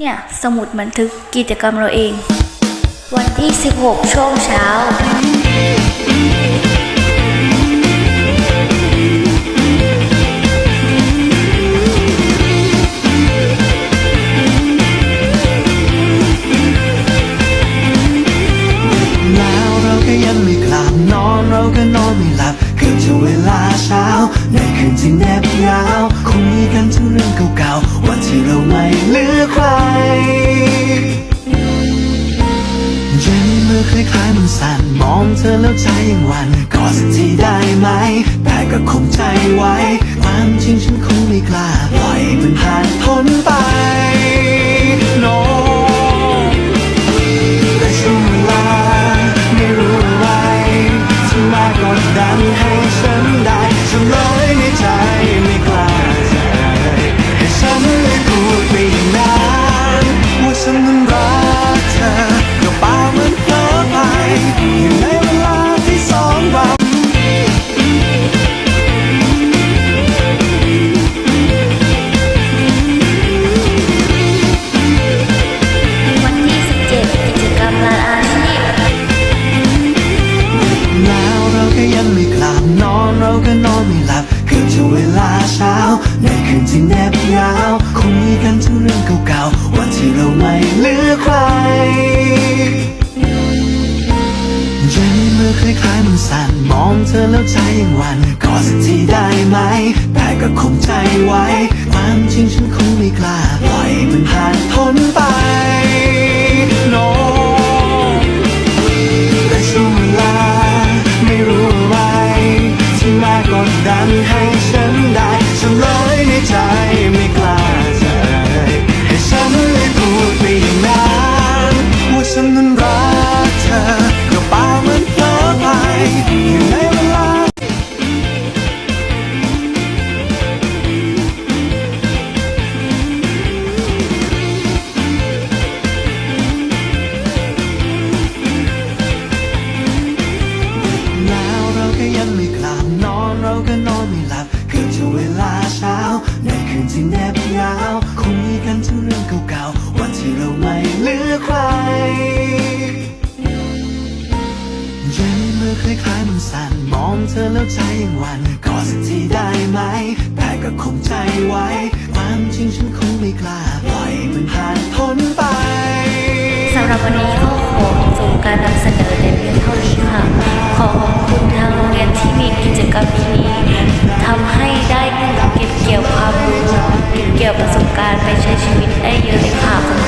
เนี่ย สมุดบันทึกกิจกรรมเราเอง วันที่ 16 ช่วงเช้า แล้วเราก็ยังไม่กลับนอนเราก็นอนไม่หลับเกือบจะเวลาเช้า ในคืนที่แนบยาว คงมีกันทั้งเรื่องเก่าๆ ที่เราไม่เหลือใครเย็นมือคล้ายๆมันสั่นมองเธอแล้วใจยังหวันกอดสักทีได้ไหม แต่ก็คงใจไว้ ความจริงฉันคงไม่กล้าปล่อยมันหาย อนเก็นอนไม่หลับเกือบจะเวลาเช้า ในคืนที่แนบยาวคงมีกันทั้งเรื่องเก่าๆวันที่เราไม่เหลือใครเย็นเมื่อคล้ายๆมันสั่นมองเธอแล้วใจยังวันกอดสักทีได้ไหม แต่ก็คงใจไว้ ความจริงฉันคงไม่กล้า ปล่อยมันผ่านพ้นไป เราก็ยังไม่กลับนอนเราก็นอนไม่หลับเกือบจะเวลาเช้า ในคืนที่แนบยาวคงมีกันทั้งเรื่องเก่าๆวันที่เราไม่เหลือใครเย็นเมื่อคล้ายๆมันสั่นมองเธอแล้วใจยังหวันกอดสักทีได้ไหม แต่ก็คงใจไว้ ความจริงฉันคงไม่กล้าปล่อยมันผ่านพ้นไปสำหรับวันนี้ เกี่ยวประสบการณ์ไปใช้ชีวิตได้เยอะเลยค่ะ